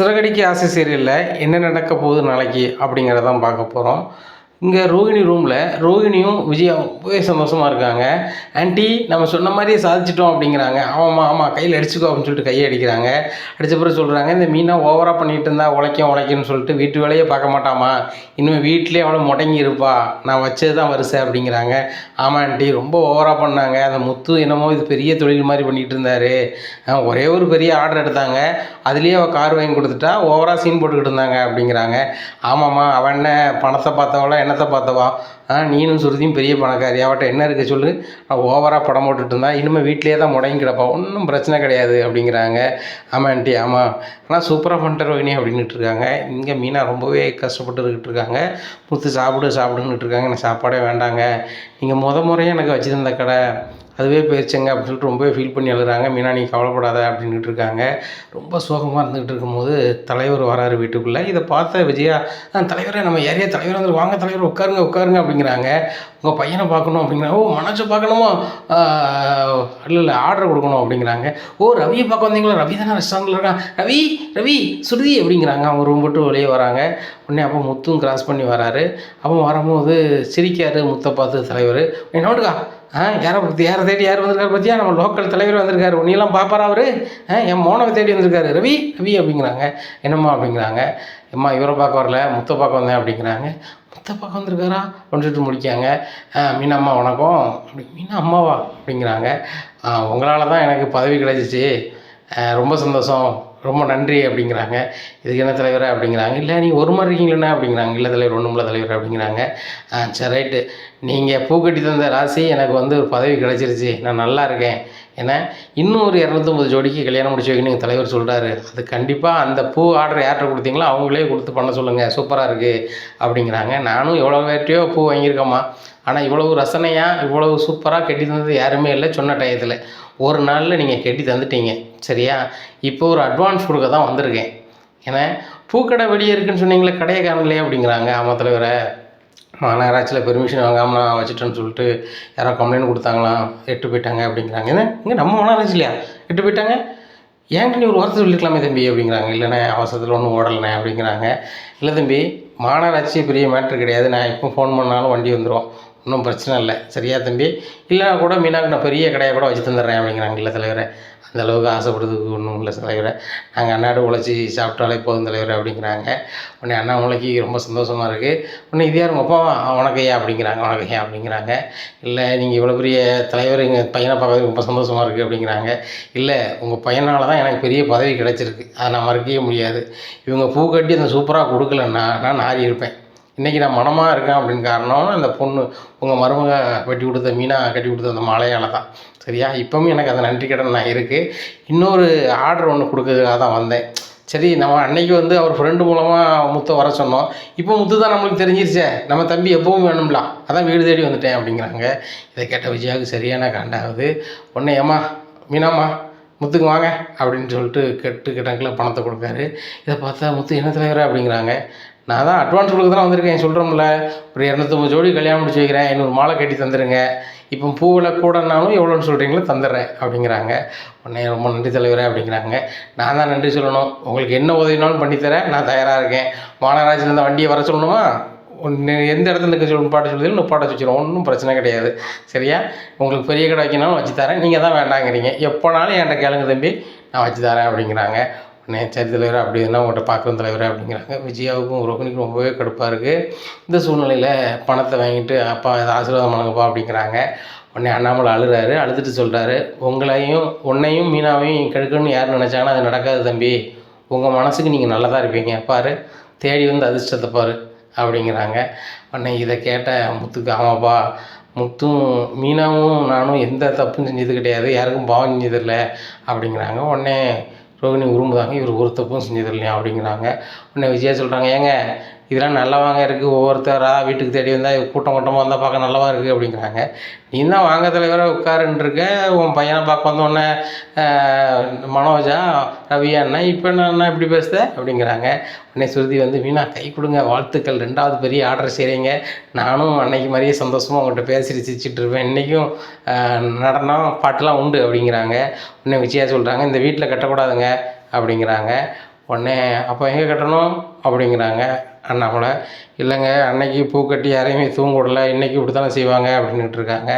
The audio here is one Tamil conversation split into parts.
சிறகடிக்கு ஆசை சீரியலில் என்ன நடக்க போகுது நாளைக்கு அப்படிங்கிறதான் பார்க்க போகிறோம் இங்கே ரோகிணி ரூமில் ரோஹிணியும் விஜயாவும் போய் சந்தோஷமாக இருக்காங்க. ஆன்ட்டி நம்ம சொன்ன மாதிரியே சாதிச்சிட்டோம் அப்படிங்கிறாங்க. ஆமாம்மா ஆமாம் கையில் அடிச்சுக்கோ அப்படின்னு சொல்லிட்டு கையை அடிக்கிறாங்க. அடித்த பிறகு சொல்கிறாங்க இந்த மீனை ஓவராக பண்ணிகிட்டு இருந்தா உழைக்கும் உழைக்கும்னு சொல்லிட்டு வீட்டு வேலையே பார்க்க மாட்டாமா இனிமேல் வீட்டிலே அவ்வளோ முடங்கி இருப்பா. நான் வச்சது தான் வருசை அப்படிங்கிறாங்க. ஆமாம் ஆண்டி ரொம்ப ஓவராக பண்ணாங்க. அந்த முத்து என்னமோ இது பெரிய தொழில் மாதிரி பண்ணிகிட்டு இருந்தார். ஒரே ஒரு பெரிய ஆர்டர் எடுத்தாங்க. அதுலேயே அவள் கார் வாங்கி கொடுத்துட்டா ஓவராக சீன் போட்டுக்கிட்டு இருந்தாங்க அப்படிங்கிறாங்க. ஆமாம்மா அவன் என்ன பணத்தை என்ன என்னத்தை பார்த்தவா? நீனும் சுருதியும் பெரிய பணக்காரி. அவட்ட என்ன இருக்க சொல்லு? நான் ஓவராக படம் போட்டுட்டு இருந்தா. இனிமேல் வீட்டிலேயே தான் முடங்கி கிடப்பா ஒன்றும் பிரச்சனை கிடையாது அப்படிங்கிறாங்க. ஆமாம் ஆண்டி. ஆமாம் ஆனால் சூப்பராக பண்ணிட்டு ரோஹிணி அப்படின்ட்டு இருக்காங்க. இங்கே மீனா ரொம்பவே கஷ்டப்பட்டுக்கிட்டு இருக்காங்க. முத்து சாப்பிடு சாப்பிடுன்னுட்டு இருக்காங்க. எனக்கு சாப்பாடே வேண்டாங்க. நீங்கள் முத முறையாக எனக்கு வச்சுருந்த கடை. அதுவே போயிடுச்சுங்க அப்படின்னு சொல்லிட்டு ரொம்பவே ஃபீல் பண்ணி எழுதுறாங்க மீனா நீ கவலைப்படாத அப்படின்ட்டு இருக்காங்க. ரொம்ப சோகமாக இருந்துகிட்டு இருக்கும்போது தலைவர் வராரு வீட்டுக்குள்ளே. இதை பார்த்த விஜயா தலைவரே நம்ம ஏரியா தலைவர் வந்து வாங்க தலைவர் உட்காருங்க உட்காருங்க அப்படிங்கிறாங்க. உங்கள் பையனை பார்க்கணும் அப்படிங்கிறாங்க. ஓ மனசை பார்க்கணுமா? இல்லை இல்லை ஆர்டர் கொடுக்கணும் அப்படிங்கிறாங்க. ஓ ரவியை பார்க்க வந்தீங்களா? ரவி தானே ரெஸ்டாரண்ட்டில் இருக்கான். ரவி ரவி சுருதி அப்படிங்கிறாங்க. அவங்க ரூம் விட்டு வெளியே வராங்க. உடனே அப்போ முத்தும் கிராஸ் பண்ணி வராரு. அப்போ வரும்போது சிரிக்காரு முத்தை பார்த்து தலைவர். என்னோடுக்கா? ஆ யாரை பற்றி யாரை தேடி யார் வந்திருக்காரு பார்த்தியா நம்ம லோக்கல் தலைவர் வந்திருக்காரு. உன்னிலாம் பார்ப்பாரா அவர்? என் மோனவை தேடி வந்திருக்காரு. ரவி ரவி அப்படிங்கிறாங்க. என்னம்மா அப்படிங்கிறாங்க. எம்மா இவரை பார்க்க வரல முத்த பார்க்க வந்தேன் அப்படிங்கிறாங்க. முத்த பார்க்க வந்திருக்காரா? அப்படின்னு முடிக்காங்க. ஆ மீனா அம்மா வணக்கம். அப்படி மீனா அம்மாவா? அப்படிங்கிறாங்க. உங்களால் தான் எனக்கு பதவி கிடைச்சிச்சு. ரொம்ப சந்தோஷம். ரொம்ப நன்றி அப்படிங்கிறாங்க. இதுக்கு என்ன தலைவரே அப்படிங்கிறாங்க. இல்லை நீங்கள் ஒரு மாதிரி இருக்கீங்களே அப்படிங்கிறாங்க. இல்லை தலைவர் ஒன்றும் இல்லை தலைவர் அப்படிங்கிறாங்க. ஆ சரி ரைட்டு. நீங்கள் பூக்கட்டி தந்த ராசி எனக்கு வந்து ஒரு பதவி கிடச்சிருச்சு. நான் நல்லா இருக்கேன். ஏன்னா இன்னும் ஒரு இரநூத்தொம்பது ஜோடிக்கு கல்யாணம் முடிச்சு வைக்கணும் தலைவர் சொல்கிறாரு அது கண்டிப்பாக அந்த பூ ஆர்டர் யார்கிட்ட கொடுத்தீங்களோ அவங்களே கொடுத்து பண்ண சொல்லுங்கள் சூப்பராக இருக்குது அப்படிங்கிறாங்க. நானும் எவ்வளோ வேட்டையோ பூ வாங்கியிருக்கேம்மா. ஆனால் இவ்வளவு ரசனையாக இவ்வளவு சூப்பராக கட்டி தந்தது யாருமே இல்லை. சொன்ன டயத்தில். ஒரு நாளில் நீங்கள் கட்டி தந்துட்டீங்க. சரியா? இப்போ ஒரு அட்வான்ஸ் கொடுக்க தான் வந்திருக்கேன். ஏன்னா பூக்கடை வெளியே இருக்குன்னு சொன்னீங்களே கடையை காணலையே அப்படிங்கிறாங்க. ஆமாம் தலைவரை. மாநகராட்சியில் பெர்மிஷன் வாங்காமல் நான் வச்சுட்டேன்னு சொல்லிட்டு யாரோ கம்ப்ளைண்ட் கொடுத்தாங்களாம் எட்டு போயிட்டாங்க அப்படிங்கிறாங்க. ஏன்னா இங்கே நம்ம மாநகராட்சிலையா எட்டு போயிட்டாங்க? ஏன்ட்டு நீ ஒரு வார்த்தை சொல்லிக்கலாமே தம்பி அப்படிங்கிறாங்க. இல்லைண்ணே அவசரத்தில் ஒன்றும் ஓடலைண்ணே அப்படிங்கிறாங்க. இல்லை தம்பி மாநகராட்சி பெரிய மேட்ரு கிடையாது. நான் இப்போ ஃபோன் பண்ணாலும் வண்டி வந்துடும் ஒன்றும் பிரச்சனை இல்லை. சரியா தம்பி? இல்லைனா கூட மீனாக்கு நான் பெரிய கடையை கூட வச்சு தந்துடுறேன் அப்படிங்கிறாங்க இல்லை தலைவரை. அந்த அளவுக்கு ஆசைப்படுறதுக்கு ஒன்றும் இல்லை தலைவரை. நாங்கள் அன்னாடு உழைச்சி சாப்பிட்டாலே போதும் தலைவர் அப்படிங்கிறாங்க. உடனே உழைக்கி ரொம்ப சந்தோஷமாக இருக்குது உடனே இது யார் உங்கள் அப்பாவா வணக்கையா அப்படிங்கிறாங்க. வணக்கையா அப்படிங்கிறாங்க. இல்லை நீங்கள் இவ்வளோ பெரிய தலைவர் எங்கள் பையனை பார்க்கறதுக்கு ரொம்ப சந்தோஷமாக இருக்குது அப்படிங்கிறாங்க. இல்லை உங்கள் பையனால் தான் எனக்கு பெரிய பதவி கிடச்சிருக்கு. அதை நான் மறக்கவே முடியாது. இவங்க பூ கட்டி அந்த சூப்பராக கொடுக்கலன்னா நான் நாரி இருப்பேன். இன்றைக்கி நான் மனமாக இருக்கேன் அப்படின்னு காரணம் அந்த பொண்ணு உங்கள் மருமக வெட்டி கொடுத்த மீனா கட்டி கொடுத்த அந்த மாலையால் தான். சரியா? இப்போவும் எனக்கு அந்த நன்றி கடன் நான் இருக்குது இன்னொரு ஆர்டர் ஒன்று கொடுக்கறதுக்காக தான் வந்தேன். சரி நம்ம அன்னைக்கு வந்து அவர் ஃப்ரெண்டு மூலமாக முத்தை வர சொன்னோம். இப்போ முத்து தான் நம்மளுக்கு தெரிஞ்சிருச்சே. நம்ம தம்பி எப்பவும் வேணும்ல. அதான் வீடு தேடி வந்துட்டேன் அப்படிங்கிறாங்க. இதை கேட்ட விஜயாவுக்கு சரியான காண்டாகுது. உடனே ஏம்மா மீனாம்மா முத்துக்கு வாங்க அப்படின்னு சொல்லிட்டு கெட்டு கணக்கில் பணத்தை கொடுக்காரு. இதை பார்த்தா முத்து என்ன தலைவரா? அப்படிங்கிறாங்க. நான் தான் அட்வான்ஸ் கொடுக்க தான் வந்திருக்கேன் சொல்கிறோம்ல ஒரு இரநூத்தம்பது ஜோடி கல்யாணம் முடிச்சு வைக்கிறேன். இன்னொரு மாலை கட்டி தந்துடுங்க இப்போ பூவில் கூடனாலும் எவ்வளோன்னு சொல்கிறீங்களோ தந்துடுறேன் அப்படிங்கிறாங்க. உடனே ரொம்ப நன்றி தலைவரே அப்படிங்கிறாங்க. நான் தான் நன்றி சொல்லணும். உங்களுக்கு என்ன உதவினாலும் பண்ணித்தரேன் நான் தயாராக இருக்கேன். மாநகராட்சியிலேருந்து வண்டியை வர சொல்லணுமா? ஒன்று எந்த இடத்துல இருக்க சொல்லணும் பாட்டு சொல்லி நிப்பாட்ட வச்சுருவோம் ஒன்றும் பிரச்சனை கிடையாது. சரியா? உங்களுக்கு பெரிய கடை வைக்கணும் வச்சு தரேன். நீங்கள் தான் வேண்டாங்கிறீங்க. எப்போனாலும் என்கிட்ட கேளுங்க தம்பி. நான் வச்சு தரேன் அப்படிங்கிறாங்க. உடனே சரி தலைவர் அப்படி என்ன உங்கள்கிட்ட பார்க்குற தலைவர் அப்படிங்கிறாங்க. விஜயாவுக்கும் ரோஹினிக்கும் ரொம்பவே கடுப்பாக இருக்குது இந்த சூழ்நிலையில் பணத்தை வாங்கிட்டு அப்பா இதை ஆசீர்வாதம் பண்ணுங்கப்பா அப்படிங்கிறாங்க. உடனே அண்ணாமலை அழுகிறாரு அழுதுட்டு சொல்கிறாரு உங்களையும் உன்னையும் மீனாவையும் கெடுக்கணும்னு யார் நினச்சாங்கன்னா அது நடக்காது தம்பி. உங்கள் மனசுக்கு நீங்கள் நல்லா தான் இருப்பீங்க. பாரு தேடி வந்து அதிர்ஷ்டத்தை பாரு அப்படிங்கிறாங்க. உடனே இதை கேட்ட முத்துக்கு ஆமாப்பா முத்தும் மீனாவும் நானும் எந்த தப்பும் செஞ்சது கிடையாது. யாருக்கும் பாவம் செஞ்சதில்லை அப்படிங்கிறாங்க. உடனே ரோகிணி உரும்புதாங்க இவர் ஒரு தப்பும் அப்படிங்கிறாங்க. உடனே விஜயா சொல்கிறாங்க ஏங்க இதெல்லாம் நல்லவாங்க இருக்குது ஒவ்வொருத்தராக வீட்டுக்கு தேடி வந்தால் கூட்டம் கூட்டமாக வந்தால் பார்க்க நல்லவா இருக்குது அப்படிங்கிறாங்க. நீ தான் வாங்க தலைவராக உட்காருன்ட்ருக்க உன் பையனை பார்க்க வந்தோடனே மனோஜா ரவி அண்ணா இப்போ என்ன அண்ணா இப்படி பேசுத? அப்படிங்கிறாங்க. உடனே சுருதி வந்து வீணா கை கொடுங்க வாழ்த்துக்கள் ரெண்டாவது பெரிய ஆர்டர் செய்கிறீங்க நானும் அன்னைக்கு மாதிரியே சந்தோஷமாக உங்கள்கிட்ட பேசி சிரிச்சிட்டு இருப்பேன். இன்றைக்கும் நடனம் பாட்டுலாம் உண்டு அப்படிங்கிறாங்க. உடனே விஜயா சொல்கிறாங்க இந்த வீட்டில் கட்டக்கூடாதுங்க அப்படிங்கிறாங்க. உடனே அப்போ எங்கே கட்டணும்? அப்படிங்கிறாங்க. அண்ணாமலை இல்லைங்க அன்னைக்கு பூ கட்டி யாரையுமே தூங்க விடல இன்றைக்கி இப்படி தானே செய்வாங்க அப்படின்னுட்டு இருக்காங்க.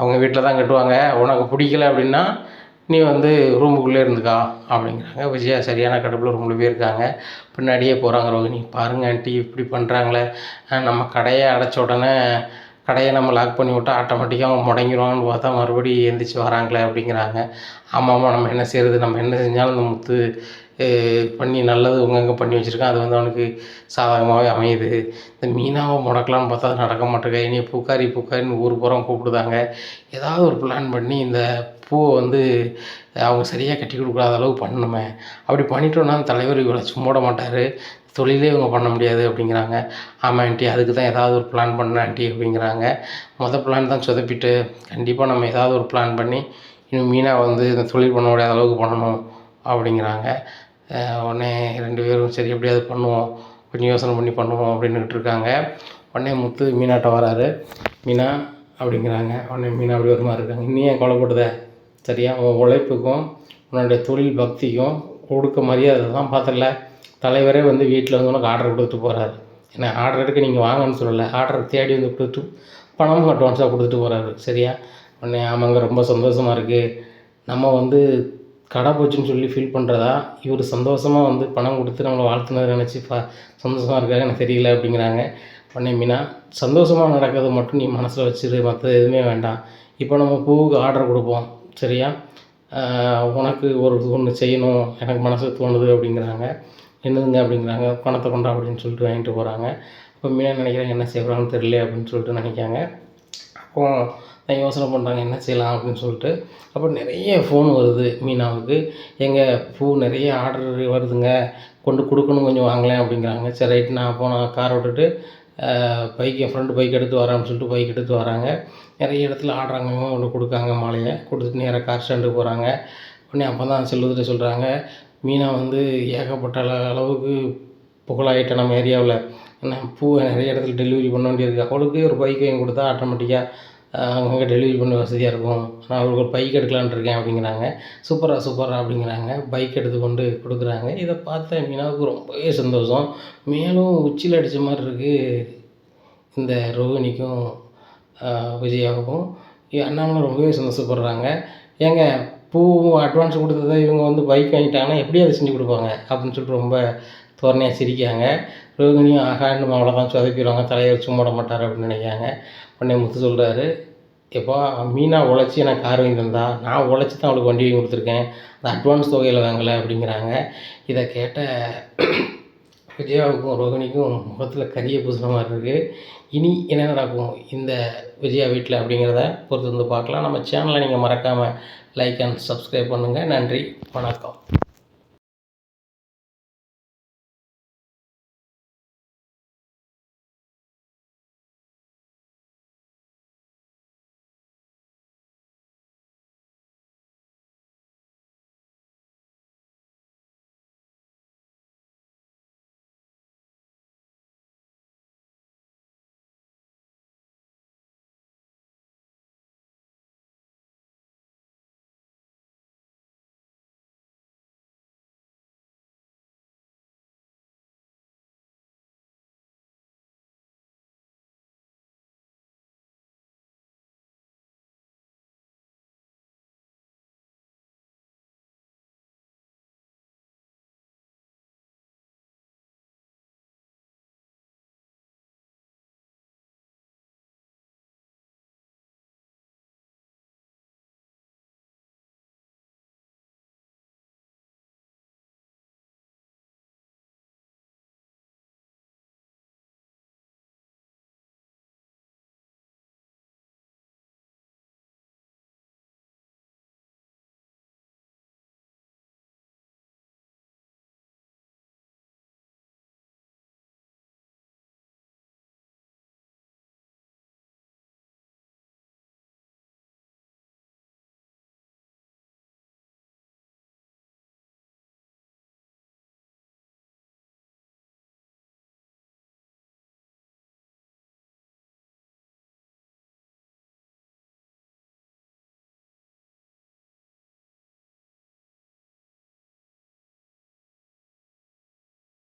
அவங்க வீட்டில் தான் கட்டுவாங்க. உனக்கு பிடிக்கல அப்படின்னா நீ வந்து ரூமுக்குள்ளே இருந்துக்கா அப்படிங்கிறாங்க. விஜயா சரியான கடுப்பில் ரூமில் போயிருக்காங்க பின்னாடியே போகிறாங்க ரோகிணி பாருங்க ஆண்டி இப்படி பண்ணுறாங்களே நம்ம கடையை அடைச்ச உடனே கடையை நம்ம லாக் பண்ணி விட்டால் ஆட்டோமேட்டிக்காக அவங்க முடங்கிடுவாங்கன்னு பார்த்தா மறுபடியும் எந்திரிச்சு வராங்களே அப்படிங்கிறாங்க. ஆமாம் ஆமாம் நம்ம என்ன செய்கிறது நம்ம என்ன செஞ்சாலும் இந்த முத்து பண்ணி நல்லது அங்கங்கே பண்ணி வச்சுருக்கான். அது வந்து அவனுக்கு சாதகமாகவே அமையுது. இந்த மீனாவை முடக்கலான்னு பார்த்தா அது நடக்க மாட்டேங்க இனி பூக்காரி பூக்காரின்னு ஊர் புறம் கூப்பிடுதாங்க. ஏதாவது ஒரு பிளான் பண்ணி இந்த பூவை வந்து அவங்க சரியாக கட்டி கொடுக்காத அளவு பண்ணணுமே. அப்படி பண்ணிட்டோன்னா அந்த தலைவர் இவரை சும்மா மாட்டார். தொழிலே இவங்க பண்ண முடியாது அப்படிங்கிறாங்க. ஆமாம் ஆண்டி அதுக்கு தான் ஏதாவது ஒரு பிளான் பண்ண ஆண்டி அப்படிங்கிறாங்க. மொதல் பிளான் தான் சொதப்பிட்டு கண்டிப்பாக நம்ம ஏதாவது ஒரு பிளான் பண்ணி இன்னும் மீனாக வந்து இந்த தொழில் பண்ண முடியாத அளவுக்கு பண்ணணும் அப்படிங்கிறாங்க. உடனே ரெண்டு பேரும் சரி எப்படியாவது பண்ணுவோம் கொஞ்சம் யோசனை பண்ணி பண்ணுவோம் அப்படின்னுட்டு இருக்காங்க. உடனே முத்து மீனாட்ட வராரு. மீனா அப்படிங்கிறாங்க. உடனே மீனா அப்படி ஒரு மாதிரி இருக்காங்க. நீ ஏன் கொலைப்படுத சரியா உன் உழைப்புக்கும் உன்னுடைய தொழில் பக்திக்கும் கொடுக்க மரியாதை தான் பார்த்தல தலைவரே வந்து வீட்டில் வந்து உனக்கு ஆர்டர் கொடுத்துட்டு போகிறாரு ஏன்னா ஆர்டர் எடுக்க நீங்கள் வாங்கன்னு சொல்லலை. ஆர்டர் தேடி வந்து கொடுத்துட்டு பணமும் அட்வான்ஸாக கொடுத்துட்டு போகிறாரு சரியா? உடனே ஆமாங்க ரொம்ப சந்தோஷமாக இருக்குது நம்ம வந்து கடை போச்சுன்னு சொல்லி ஃபீல் பண்ணுறதா இவர் சந்தோஷமாக வந்து பணம் கொடுத்து நம்மளை வாழ்த்துனதை நினச்சி பா சந்தோஷமாக இருக்காரு எனக்கு தெரியல அப்படிங்கிறாங்க. உடனே மீனா சந்தோஷமாக நடக்கிறது மட்டும் நீ மனசில் வச்சுரு மற்றது எதுவுமே வேண்டாம். இப்போ நம்ம பூவுக்கு ஆர்டர் கொடுப்போம் சரியா? உனக்கு ஒரு ஒன்று செய்யணும் எனக்கு மனசுக்கு தோணுது அப்படிங்கிறாங்க. என்னதுங்க அப்படிங்கிறாங்க பணத்தை கொண்டா அப்படின்னு சொல்லிட்டு வாங்கிட்டு போகிறாங்க அப்போ மீனா நினைக்கிறாங்க என்ன செய்கிறாங்கன்னு தெரியல அப்படின்னு சொல்லிட்டு நினைக்காங்க. அப்போ யோசனை பண்ணுறாங்க என்ன செய்யலாம் அப்படின்னு சொல்லிட்டு. அப்புறம் நிறைய ஃபோன் வருது மீனாவுக்கு. எங்கள் பூ நிறைய ஆர்டர் வருதுங்க. கொண்டு கொடுக்கணும் கொஞ்சம் வாங்கலேன் அப்படிங்கிறாங்க. சரி ரைட் நான் போன கார் காரை விட்டுட்டு பைக் என் ஃப்ரெண்டு பைக் எடுத்து வரேன்னு சொல்லிட்டு பைக் எடுத்து வராங்க நிறைய இடத்துல ஆடுறாங்க கொண்டு கொடுக்காங்க மாலையை. கொடுத்துட்டு நேராக கார் ஸ்டாண்டுக்கு போகிறாங்க உடனே அப்போ தான் செல்வத்திட்ட சொல்கிறாங்க மீனா வந்து ஏகப்பட்ட அளவுக்கு புகழாயிட்டேன் நம்ம ஏரியாவில் ஏன்னா பூவை நிறைய இடத்துல டெலிவரி பண்ண வேண்டியிருக்கு. அவளுக்கு ஒரு பைக் வாங்கி கொடுத்தா ஆட்டோமேட்டிக்காக அங்கங்கே டெலிவரி பண்ண வசதியாக இருக்கும். நான் அவளுக்கு ஒரு பைக் எடுக்கலான்ட்டு இருக்கேன் அப்படிங்கிறாங்க. சூப்பரா சூப்பரா அப்படிங்கிறாங்க. பைக் எடுத்து கொண்டு கொடுக்குறாங்க. இதை பார்த்த மீனாவுக்கு ரொம்பவே சந்தோஷம். மேலும் உச்சியில் அடித்த மாதிரி இருக்குது இந்த ரோகிணிக்கும் விஜயாவுக்கும். அண்ணாமலை ரொம்பவே சந்தோஷப்படுறாங்க. ஏங்க பூவும் அட்வான்ஸ் கொடுத்ததை இவங்க வந்து பைக் வாங்கிட்டாங்கன்னா எப்படி அதை செஞ்சு கொடுப்பாங்க அப்படின்னு சொல்லிட்டு ரொம்ப தோரணையாக சிரிக்காங்க ரோகிணியும் ஆகா இன்னும் அவ்வளோதான் சொதப்பிடுவாங்க. தலைவர் சும்மா மாட்டார் அப்படின்னு நினைக்காங்க உடனே முத்து சொல்கிறாரு எப்பா மீனா உழைச்சி எனக்கு கார் வாங்கி தந்தா நான் உழைச்சி தான் அவளுக்கு வண்டி வாங்கி கொடுத்துருக்கேன். அந்த அட்வான்ஸ் தொகையில் வாங்கலை அப்படிங்கிறாங்க. இதை கேட்ட விஜயாவுக்கும் ரோகிணிக்கும் முகத்தில் கரிய பூசின மாதிரி இருக்குது இனி என்ன நடக்கும் இந்த விஜயா வீட்டில் அப்படிங்கிறத பொறுத்து வந்து பார்க்கலாம். நம்ம சேனலை நீங்கள் மறக்காமல் லைக் அண்ட் சப்ஸ்கிரைப் பண்ணுங்கள் நன்றி. வணக்கம்.